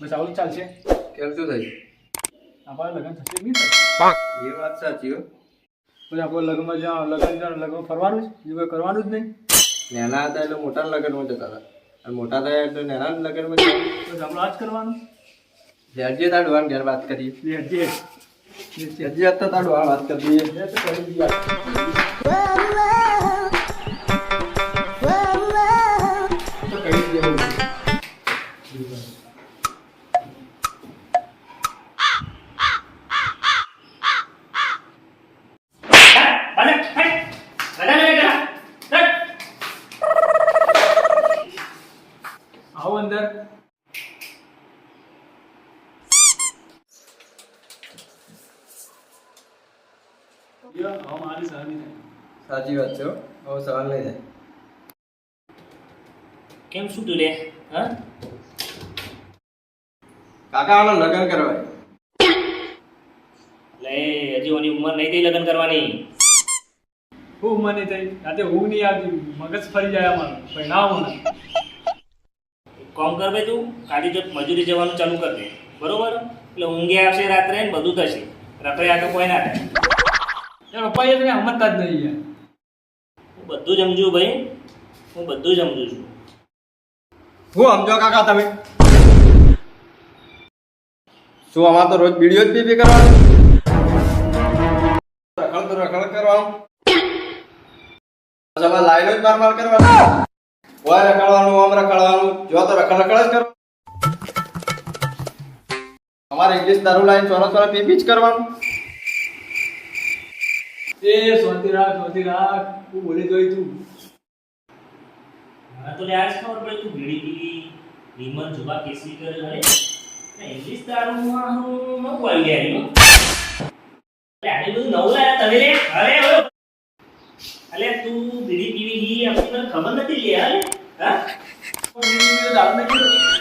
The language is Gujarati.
બસ આવું જ ચાલશે. કેમ શું થયું? આપણા લગ્ન થશે નહીં થાય? એ વાત સાચી હો. પછી આપણે લગ્નમાં જ્યાં લગ્ન જ્યાં લગ્ન ફરવાનું જ બીજું કોઈ કરવાનું જ નહીં. નેના હતા એટલે મોટા લગ્નમાં જતા હતા. અને મોટા થયા એટલે નેના લગ્નમાં જતા બસ આપણે આ જ કરવાનું. લેરજે તાર ડોહાને ઘેર વાત કરીએ લે જે લેરજે હતા તાર ડોહા વાત કરી દઈએ કરી દઈએ આવો અંદર. સાચી વાત છે હવે સવાલ લઈ જાય કેમ શું તું લે હા? કાકા આનો લગ્ન કરવાય. લે હજી ઓની ઉંમર નહીં થઈ લગ્ન કરવાની. હું મને થઈ. રાતે હું નહીં આવતી. મગજ ફરી જાય અમારું પણ ના હું કામ કર ભાઈ તું? કાલી જો મજૂરી જવાનું ચાલુ કર દે. બરોબર? એટલે ઊંઘે આવશે રાત્રે ને બધું થશે. રાત્રે આ તો કોઈ ના થાય. પપ્પા એ સમજતા જ નહીં યાર હું બધું સમજુ ભાઈ. હું બધું સમજુ છું. હું સમજો કાકા તમે? શું અમારે તો રોજ વીડિયો જ પીપી કરવાનું? રખડ તો રખડ કરવાનું. લાઈનો જ માર માર કરવાનું. ઓય રખડવાનું આમ રખડવાનું જો તો રખડ રખડ જ કરો. અમારે ઇંગ્લિશ દારૂ લાઈન ચોરો ચોરો પી પી જ કરવાનું. એ શાંતિ રાખ શાંતિ રાખ. તું બોલી જોઈ તું. મને તો લે આજ ખબર પડી? તું બીડી પીવી વિમલ જુબા કેસી કરે અરે. ને ઇંગ્લિશ દારૂમાં હું ન કોઈ લે આની અરે બધું નવું લાયા તમે લે. અરે અલે તું બીડી પીવી હી આપણને ખબર નથી લે અરે. હા પણ એ દારૂ નહીં પીતો.